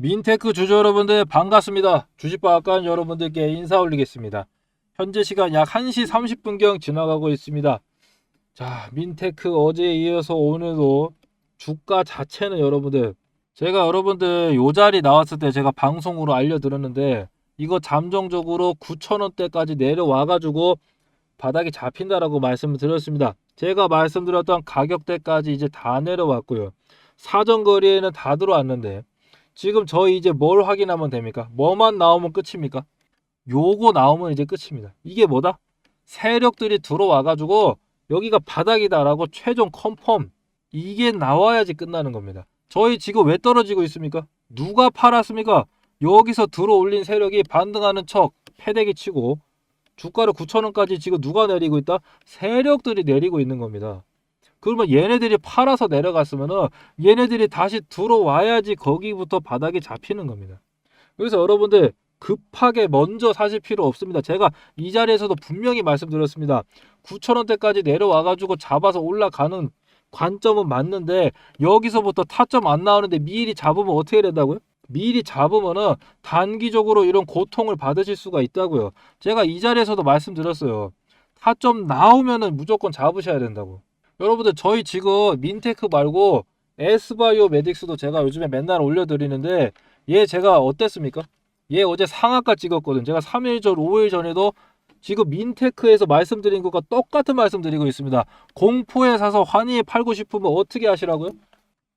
민테크 주주 여러분들 반갑습니다. 주식박간 여러분들께 인사 올리겠습니다. 현재 시간 약 1시 30분경 지나가고 있습니다. 자, 민테크 어제에 이어서 오늘도 주가 자체는 여러분들 제가 여러분들 요 자리 나왔을 때 제가 방송으로 알려드렸는데 이거 잠정적으로 9,000원대까지 내려와 가지고 바닥이 잡힌다라고 말씀을 드렸습니다. 제가 말씀드렸던 가격대까지 이제 다 내려왔고요. 사전 거리에는 다 들어왔는데 지금 저희 이제 뭘 확인하면 됩니까? 뭐만 나오면 끝입니까? 요거 나오면 이제 끝입니다. 이게 뭐다? 세력들이 들어와 가지고 여기가 바닥이다라고 최종 컨펌 이게 나와야지 끝나는 겁니다. 저희 지금 왜 떨어지고 있습니까? 누가 팔았습니까? 여기서 들어올린 세력이 반등하는 척 패대기 치고 주가를 9천원까지 지금 누가 내리고 있다? 세력들이 내리고 있는 겁니다. 그러면 얘네들이 팔아서 내려갔으면은 얘네들이 다시 들어와야지 거기부터 바닥이 잡히는 겁니다. 그래서 여러분들 급하게 먼저 사실 필요 없습니다. 제가 이 자리에서도 분명히 말씀드렸습니다. 9천원대까지 내려와가지고 잡아서 올라가는 관점은 맞는데 여기서부터 타점 안 나오는데 미리 잡으면 어떻게 된다고요? 미리 잡으면은 단기적으로 이런 고통을 받으실 수가 있다고요. 제가 이 자리에서도 말씀드렸어요. 타점 나오면은 무조건 잡으셔야 된다고. 여러분들 저희 지금 민테크 말고 에스바이오 메딕스도 제가 요즘에 맨날 올려드리는데 얘 제가 어땠습니까? 얘 어제 상한가 찍었거든. 제가 3일 전, 5일 전에도 지금 민테크에서 말씀드린 것과 똑같은 말씀드리고 있습니다. 공포에 사서 환희에 팔고 싶으면 어떻게 하시라고요?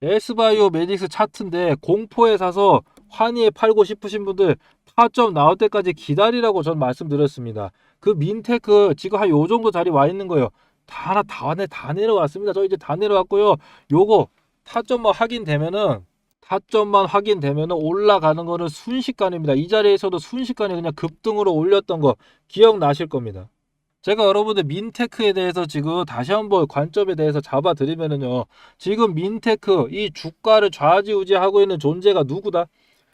에스바이오 메딕스 차트인데 공포에 사서 환희에 팔고 싶으신 분들 타점 나올 때까지 기다리라고 전 말씀드렸습니다. 그 민테크 지금 한 요 정도 자리 와 있는 거예요. 다 하나 다, 내, 다 내려왔습니다. 저 이제 다 내려왔고요. 요거 타점만 확인되면은 타점만 확인되면은 올라가는 거는 순식간입니다. 이 자리에서도 순식간에 그냥 급등으로 올렸던 거 기억나실 겁니다. 제가 여러분들 민테크에 대해서 지금 다시 한번 관점에 대해서 잡아드리면은요. 지금 민테크 이 주가를 좌지우지하고 있는 존재가 누구다?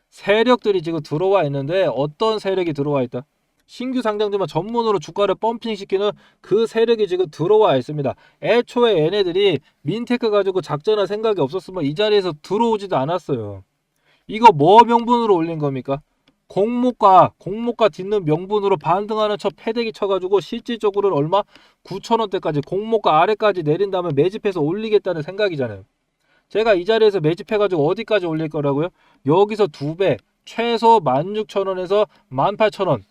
세력들이 지금 들어와 있는데 어떤 세력이 들어와 있다? 신규 상장주만 전문으로 주가를 펌핑시키는 그 세력이 지금 들어와 있습니다. 애초에 얘네들이 민테크 가지고 작전할 생각이 없었으면 이 자리에서 들어오지도 않았어요. 이거 뭐 명분으로 올린 겁니까? 공모가 공모가 딛는 명분으로 반등하는 척 패대기 쳐가지고 실질적으로는 얼마 9천 원대까지 공모가 아래까지 내린 다음에 매집해서 올리겠다는 생각이잖아요. 제가 이 자리에서 매집해가지고 어디까지 올릴 거라고요? 여기서 두 배 최소 16,000원에서 18,000원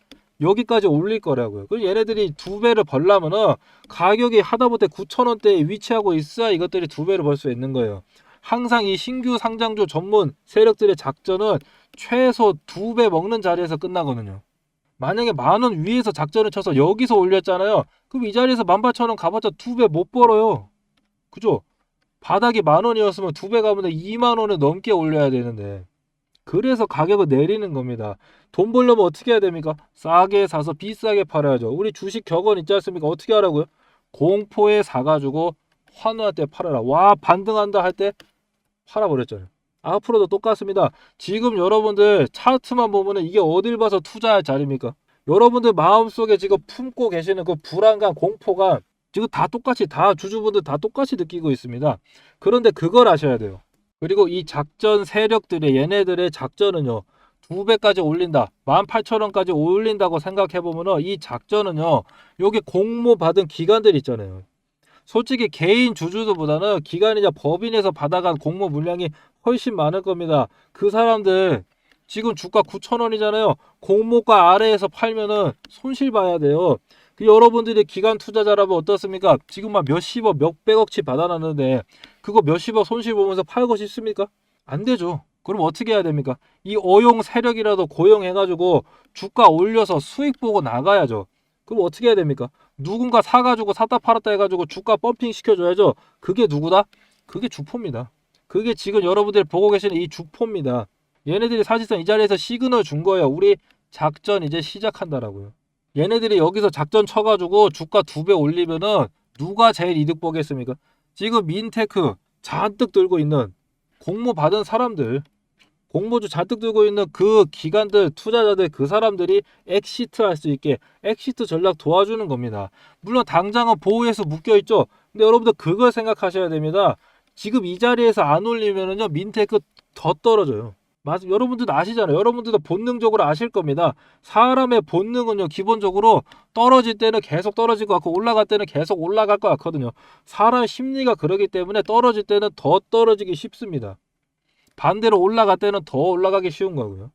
여기까지 올릴 거라고요. 그 얘네들이 두 배를 벌려면은 가격이 하다못해 9,000원대에 위치하고 있어야 이것들이 두 배를 벌 수 있는 거예요. 항상 이 신규 상장주 전문 세력들의 작전은 최소 두 배 먹는 자리에서 끝나거든요. 만약에 만 원 위에서 작전을 쳐서 여기서 올렸잖아요. 그럼 이 자리에서 18,000원 가봤자 두 배 못 벌어요. 그죠? 바닥이 만 원이었으면 두 배 가면 2만 원을 넘게 올려야 되는데. 그래서 가격을 내리는 겁니다. 돈 벌려면 어떻게 해야 됩니까? 싸게 사서 비싸게 팔아야죠. 우리 주식 격언 있지 않습니까? 어떻게 하라고요? 공포에 사가지고 환호할 때 팔아라. 와 반등한다 할 때 팔아버렸잖아요. 앞으로도 똑같습니다. 지금 여러분들 차트만 보면은 이게 어딜 봐서 투자할 자리입니까? 여러분들 마음속에 지금 품고 계시는 그 불안감, 공포감 지금 다 똑같이 다 주주분들 다 똑같이 느끼고 있습니다. 그런데 그걸 아셔야 돼요. 그리고 이 작전 세력들의 얘네들의 작전은요. 두 배까지 올린다. 18,000원까지 올린다고 생각해 보면은 이 작전은요. 여기 공모 받은 기관들 있잖아요. 솔직히 개인 주주들보다는 기관이자 법인에서 받아간 공모 물량이 훨씬 많을 겁니다. 그 사람들 지금 주가 9,000원이잖아요. 공모가 아래에서 팔면은 손실 봐야 돼요. 그 여러분들이 기관 투자자라면 어떻습니까? 지금 막 몇십억, 몇백억치 받아놨는데 그거 몇십억 손실 보면서 팔고 싶습니까? 안 되죠. 그럼 어떻게 해야 됩니까? 이 어용 세력이라도 고용해가지고 주가 올려서 수익 보고 나가야죠. 그럼 어떻게 해야 됩니까? 누군가 사가지고 샀다 팔았다 해가지고 주가 펌핑 시켜줘야죠. 그게 누구다? 그게 주포입니다. 그게 지금 여러분들이 보고 계시는 이 주포입니다. 얘네들이 사실상 이 자리에서 시그널 준 거예요. 우리 작전 이제 시작한다라고요. 얘네들이 여기서 작전 쳐가지고 주가 두 배 올리면은 누가 제일 이득 보겠습니까? 지금 민테크 잔뜩 들고 있는 공모 받은 사람들, 공모주 잔뜩 들고 있는 그 기관들, 투자자들 그 사람들이 엑시트 할 수 있게 엑시트 전략 도와주는 겁니다. 물론 당장은 보호해서 묶여 있죠. 근데 여러분들 그걸 생각하셔야 됩니다. 지금 이 자리에서 안 올리면은요 민테크 더 떨어져요. 맞, 여러분들도 아시잖아요. 여러분들도 본능적으로 아실 겁니다. 사람의 본능은요, 기본적으로 떨어질 때는 계속 떨어질 것 같고, 올라갈 때는 계속 올라갈 것 같거든요. 사람 심리가 그러기 때문에 떨어질 때는 더 떨어지기 쉽습니다. 반대로 올라갈 때는 더 올라가기 쉬운 거고요.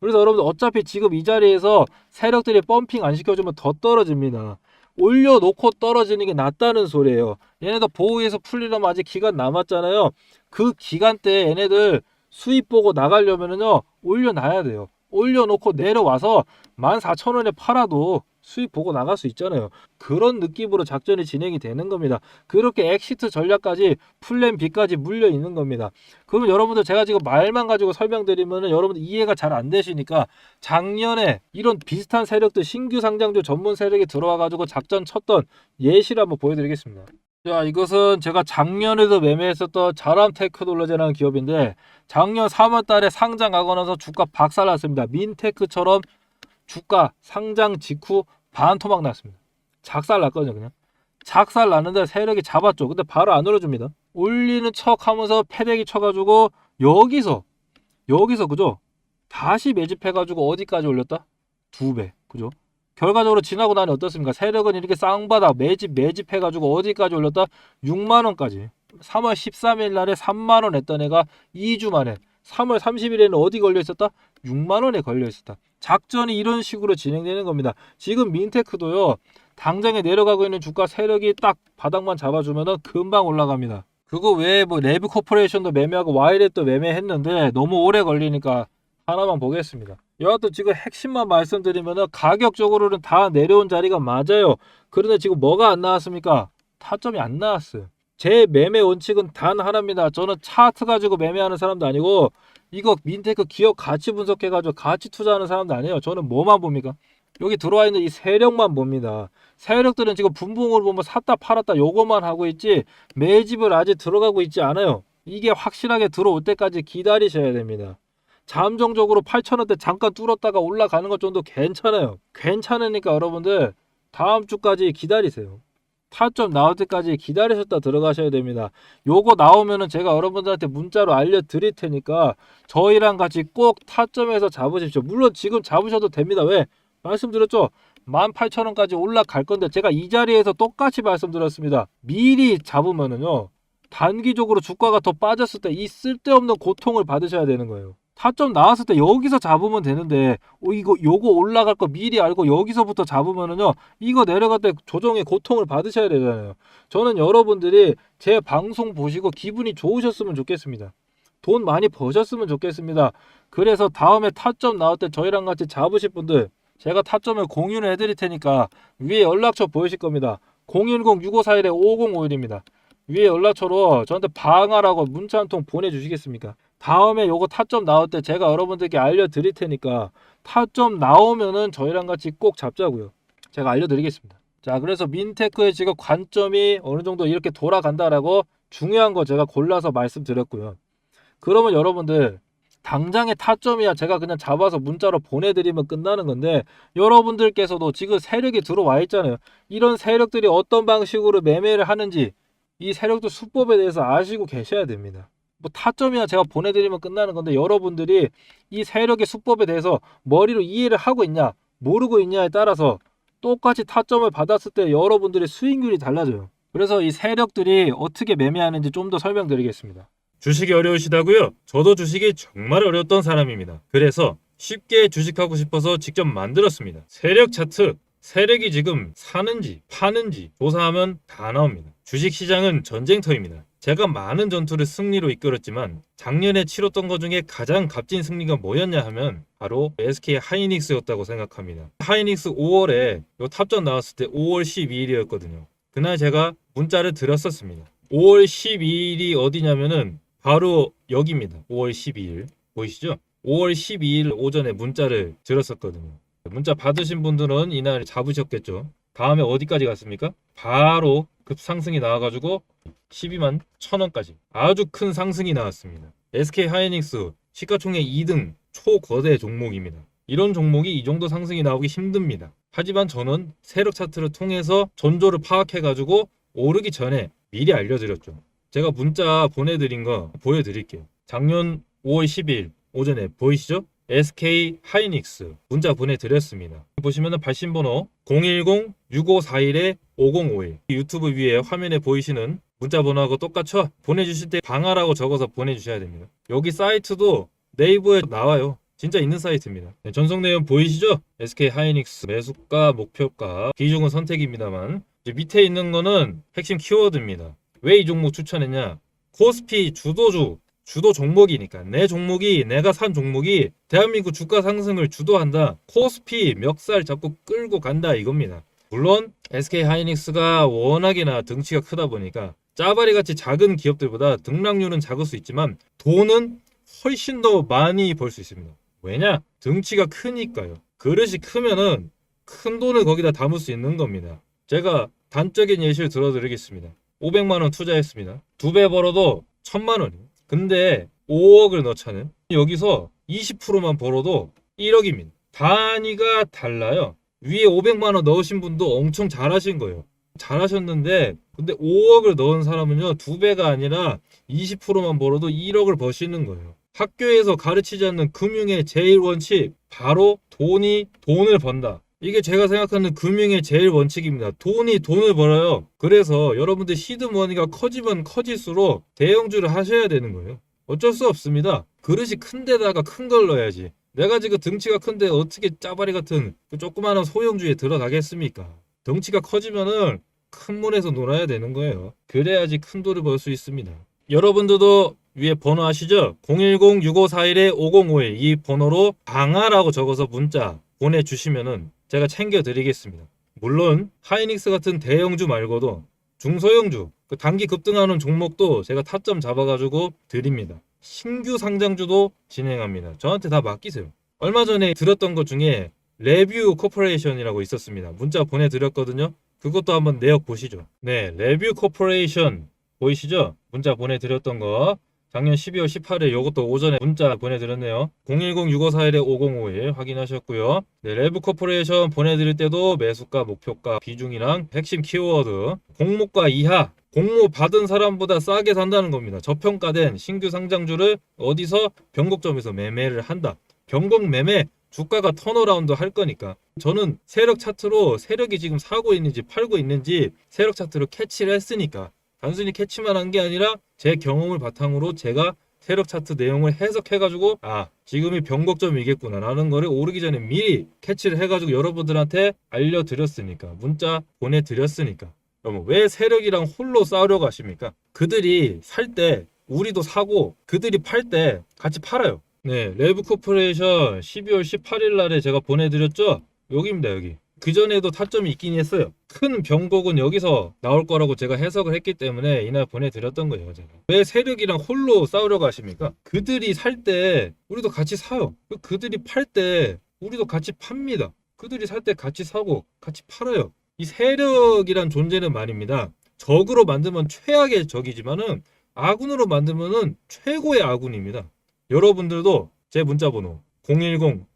그래서 여러분들 어차피 지금 이 자리에서 세력들이 펌핑 안 시켜주면 더 떨어집니다. 올려놓고 떨어지는 게 낫다는 소리예요. 얘네들 보호에서 풀리려면 아직 기간 남았잖아요. 그 기간 때 얘네들 수입 보고 나가려면은요 올려놔야 돼요. 올려놓고 내려와서 14,000원에 팔아도 수입 보고 나갈 수 있잖아요. 그런 느낌으로 작전이 진행이 되는 겁니다. 그렇게 엑시트 전략까지 플랜 B까지 물려 있는 겁니다. 그러면 여러분들 제가 지금 말만 가지고 설명드리면은 여러분들 이해가 잘 안 되시니까 작년에 이런 비슷한 세력들 신규 상장주 전문 세력이 들어와 가지고 작전 쳤던 예시를 한번 보여드리겠습니다. 자, 이것은 제가 작년에도 매매했었던 자람 테크놀로지라는 기업인데 작년 3월 달에 상장하고 나서 주가 박살났습니다. 민테크처럼 주가 상장 직후 반토막 났습니다. 작살 났거든요, 그냥. 작살 났는데 세력이 잡았죠. 근데 바로 안 올려줍니다. 올리는 척 하면서 패대기 쳐가지고 여기서 여기서 그죠? 다시 매집해가지고 어디까지 올렸다? 두 배, 그죠? 결과적으로 지나고 나니 어떻습니까? 세력은 이렇게 쌍바닥 매집 매집 해가지고 어디까지 올렸다? 6만 원까지. 3월 13일 날에 3만 원 했던 애가 2주 만에 3월 30일에는 어디 걸려 있었다? 6만 원에 걸려 있었다. 작전이 이런 식으로 진행되는 겁니다. 지금 민테크도요. 당장에 내려가고 있는 주가 세력이 딱 바닥만 잡아주면은 금방 올라갑니다. 그거 외에 뭐 레브 코퍼레이션도 매매하고 와이렛도 매매했는데 너무 오래 걸리니까 하나만 보겠습니다. 여하튼 지금 핵심만 말씀드리면은 가격적으로는 다 내려온 자리가 맞아요. 그런데 지금 뭐가 안 나왔습니까? 타점이 안 나왔어요. 제 매매 원칙은 단 하나입니다. 저는 차트 가지고 매매하는 사람도 아니고 이거 민테크 기업 가치 분석해 가지고 가치 투자하는 사람도 아니에요. 저는 뭐만 봅니까? 여기 들어와 있는 이 세력만 봅니다. 세력들은 지금 분봉으로 보면 샀다 팔았다 요거만 하고 있지 매집을 아직 들어가고 있지 않아요. 이게 확실하게 들어올 때까지 기다리셔야 됩니다. 잠정적으로 8,000원대 잠깐 뚫었다가 올라가는 것 정도 괜찮아요. 괜찮으니까 여러분들 다음 주까지 기다리세요. 타점 나올 때까지 기다리셨다 들어가셔야 됩니다. 요거 나오면은 제가 여러분들한테 문자로 알려드릴 테니까 저희랑 같이 꼭 타점에서 잡으십시오. 물론 지금 잡으셔도 됩니다. 왜? 말씀드렸죠? 18,000원까지 올라갈 건데 제가 이 자리에서 똑같이 말씀드렸습니다. 미리 잡으면은요. 단기적으로 주가가 더 빠졌을 때 이 쓸데없는 고통을 받으셔야 되는 거예요. 타점 나왔을 때 여기서 잡으면 되는데 어, 이거 요거 올라갈 거 미리 알고 여기서부터 잡으면은요 이거 내려갈 때 조정의 고통을 받으셔야 되잖아요. 저는 여러분들이 제 방송 보시고 기분이 좋으셨으면 좋겠습니다. 돈 많이 버셨으면 좋겠습니다. 그래서 다음에 타점 나올 때 저희랑 같이 잡으실 분들 제가 타점을 공유를 해드릴 테니까 위에 연락처 보이실 겁니다. 010-6541-5051입니다. 위에 연락처로 저한테 방하라고 문자 한 통 보내주시겠습니까? 다음에 요거 타점 나올 때 제가 여러분들께 알려드릴 테니까 타점 나오면은 저희랑 같이 꼭 잡자고요. 제가 알려드리겠습니다. 자, 그래서 민테크의 지금 관점이 어느 정도 이렇게 돌아간다라고 중요한 거 제가 골라서 말씀드렸고요. 그러면 여러분들 당장의 타점이야 제가 그냥 잡아서 문자로 보내드리면 끝나는 건데 여러분들께서도 지금 세력이 들어와 있잖아요. 이런 세력들이 어떤 방식으로 매매를 하는지 이 세력도 수법에 대해서 아시고 계셔야 됩니다. 뭐 타점이야 제가 보내드리면 끝나는 건데 여러분들이 이 세력의 수법에 대해서 머리로 이해를 하고 있냐 모르고 있냐에 따라서 똑같이 타점을 받았을 때 여러분들의 수익률이 달라져요. 그래서 이 세력들이 어떻게 매매하는지 좀 더 설명드리겠습니다. 주식이 어려우시다고요? 저도 주식이 정말 어려웠던 사람입니다. 그래서 쉽게 주식하고 싶어서 직접 만들었습니다. 세력 차트, 세력이 지금 사는지 파는지 조사하면 다 나옵니다. 주식 시장은 전쟁터입니다. 제가 많은 전투를 승리로 이끌었지만 작년에 치렀던 것 중에 가장 값진 승리가 뭐였냐 하면 바로 SK 하이닉스였다고 생각합니다. 하이닉스 5월에 요 탑전 나왔을 때 5월 12일이었거든요. 그날 제가 문자를 드렸었습니다. 5월 12일이 어디냐면은 바로 여기입니다. 5월 12일 보이시죠? 5월 12일 오전에 문자를 드렸었거든요. 문자 받으신 분들은 이날 잡으셨겠죠. 다음에 어디까지 갔습니까? 바로 급상승이 나와가지고 12만 1000원까지 아주 큰 상승이 나왔습니다. SK 하이닉스 시가총액 2등 초거대 종목입니다. 이런 종목이 이 정도 상승이 나오기 힘듭니다. 하지만 저는 세력 차트를 통해서 전조를 파악해가지고 오르기 전에 미리 알려드렸죠. 제가 문자 보내드린 거 보여드릴게요. 작년 5월 10일 오전에 보이시죠? SK 하이닉스 문자 보내드렸습니다. 보시면 은 발신번호 010-6541-5051 유튜브 위에 화면에 보이시는 문자 번호하고 똑같죠? 보내주실 때 방아라고 적어서 보내주셔야 됩니다. 여기 사이트도 네이버에 나와요. 진짜 있는 사이트입니다. 네, 전송 내용 보이시죠? SK 하이닉스 매수가, 목표가, 비중은 선택입니다만 밑에 있는 거는 핵심 키워드입니다. 왜 이 종목 추천했냐? 코스피 주도주 주도 종목이니까 내 종목이 내가 산 종목이 대한민국 주가 상승을 주도한다. 코스피 멱살 잡고 끌고 간다 이겁니다. 물론 SK 하이닉스가 워낙이나 등치가 크다 보니까 짜바리 같이 작은 기업들보다 등락률은 작을 수 있지만 돈은 훨씬 더 많이 벌 수 있습니다. 왜냐? 등치가 크니까요. 그릇이 크면은 큰 돈을 거기다 담을 수 있는 겁니다. 제가 단적인 예시를 들어드리겠습니다. 500만 원 투자했습니다. 두 배 벌어도 1000만 원이에요. 근데 5억을 넣자는 여기서 20%만 벌어도 1억입니다. 단위가 달라요. 위에 500만 원 넣으신 분도 엄청 잘하신 거예요. 잘하셨는데 근데 5억을 넣은 사람은요 두 배가 아니라 20%만 벌어도 1억을 버시는 거예요. 학교에서 가르치지 않는 금융의 제일 원칙 바로 돈이 돈을 번다. 이게 제가 생각하는 금융의 제일 원칙입니다. 돈이 돈을 벌어요. 그래서 여러분들 시드머니가 커지면 커질수록 대형주를 하셔야 되는 거예요. 어쩔 수 없습니다. 그릇이 큰 데다가 큰 걸 넣어야지. 내가 지금 등치가 큰데 어떻게 짜바리 같은 그 조그마한 소형주에 들어가겠습니까? 덩치가 커지면은 큰 문에서 놀아야 되는 거예요. 그래야지 큰 돈을 벌 수 있습니다. 여러분들도 위에 번호 아시죠? 010-6541-5051 이 번호로 방아라고 적어서 문자 보내주시면은 제가 챙겨드리겠습니다. 물론 하이닉스 같은 대형주 말고도 중소형주 그 단기 급등하는 종목도 제가 타점 잡아가지고 드립니다. 신규 상장주도 진행합니다. 저한테 다 맡기세요. 얼마 전에 들었던 것 중에 레뷰 코퍼레이션이라고 있었습니다. 문자 보내드렸거든요. 그것도 한번 내역 보시죠. 네, 레뷰 코퍼레이션 보이시죠? 문자 보내드렸던 거. 작년 12월 18일 이것도 오전에 문자 보내드렸네요. 010-6541-5051 확인하셨고요. 네, 레브 코퍼레이션 보내드릴 때도 매수가, 목표가, 비중이랑 핵심 키워드, 공모가 이하, 공모 받은 사람보다 싸게 산다는 겁니다. 저평가된 신규 상장주를 어디서 변곡점에서 매매를 한다. 변곡 매매 주가가 턴어라운드 할 거니까 저는 세력 차트로 세력이 지금 사고 있는지 팔고 있는지 세력 차트로 캐치를 했으니까 단순히 캐치만 한 게 아니라 제 경험을 바탕으로 제가 세력 차트 내용을 해석해가지고 아 지금이 변곡점이겠구나 라는 거를 오르기 전에 미리 캐치를 해가지고 여러분들한테 알려드렸으니까 문자 보내드렸으니까 그럼 왜 세력이랑 홀로 싸우려고 하십니까? 그들이 살 때 우리도 사고 그들이 팔 때 같이 팔아요. 네, 레브 코퍼레이션 12월 18일 날에 제가 보내드렸죠? 여기입니다, 여기. 그전에도 타점이 있긴 했어요. 큰 변곡은 여기서 나올 거라고 제가 해석을 했기 때문에 이날 보내드렸던 거예요, 제가. 왜 세력이랑 홀로 싸우려고 하십니까? 그들이 살 때 우리도 같이 사요. 그 그들이 팔 때 우리도 같이 팝니다. 그들이 살 때 같이 사고 같이 팔아요. 이 세력이란 존재는 말입니다. 적으로 만들면 최악의 적이지만은 아군으로 만들면은 최고의 아군입니다. 여러분들도 제 문자 번호